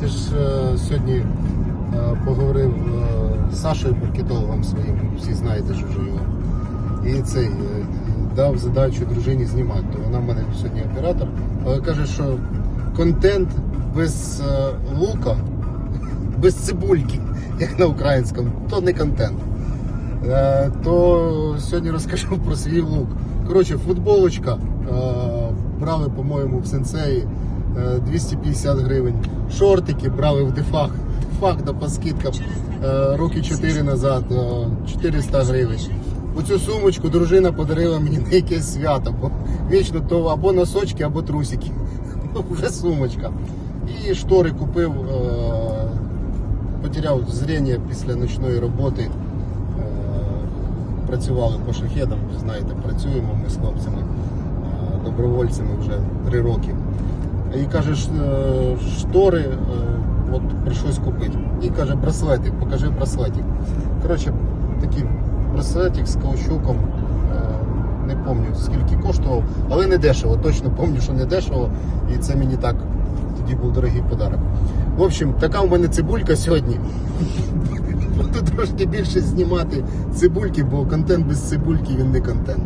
Це ж е, сьогодні е, поговорив е, з Сашою маркетологом своїм, всі знаєте ж вже його. І цей е, дав задачу дружині знімати. То вона в мене сьогодні оператор, але каже, що контент без е, лука, без цибульки, як на українському, то не контент. Е, то сьогодні розкажу про свій лук. Коротше, футболочка е, брали, по-моєму, в сенсеї е, 250 гривень. Шортики брали в дефах. Дефах по скидкам е, роки 4 назад е, 400 гривень. Оцю сумочку дружина подарила мені на якесь свято, бо вічно то або носочки, або трусики. Ну, вже сумочка. І штори купив, е, потеряв зріння після ночної роботи. Е, Працювали по шахедам, знаєте, працюємо ми з хлопцями, е, добровольцями вже три роки. І каже, е, штори, е, от прийшлось купити. І каже, браслетик, покажи браслетик. Коротше, такий браслетик з каучуком. е, Не пам'ятаю скільки коштував, але не дешево. Точно пам'ятаю, що не дешево. І це мені так тоді був дорогий подарок. В общем, така у мене цибулька сьогодні. Буду трошки більше знімати цибульки, бо контент без цибульки він не контент.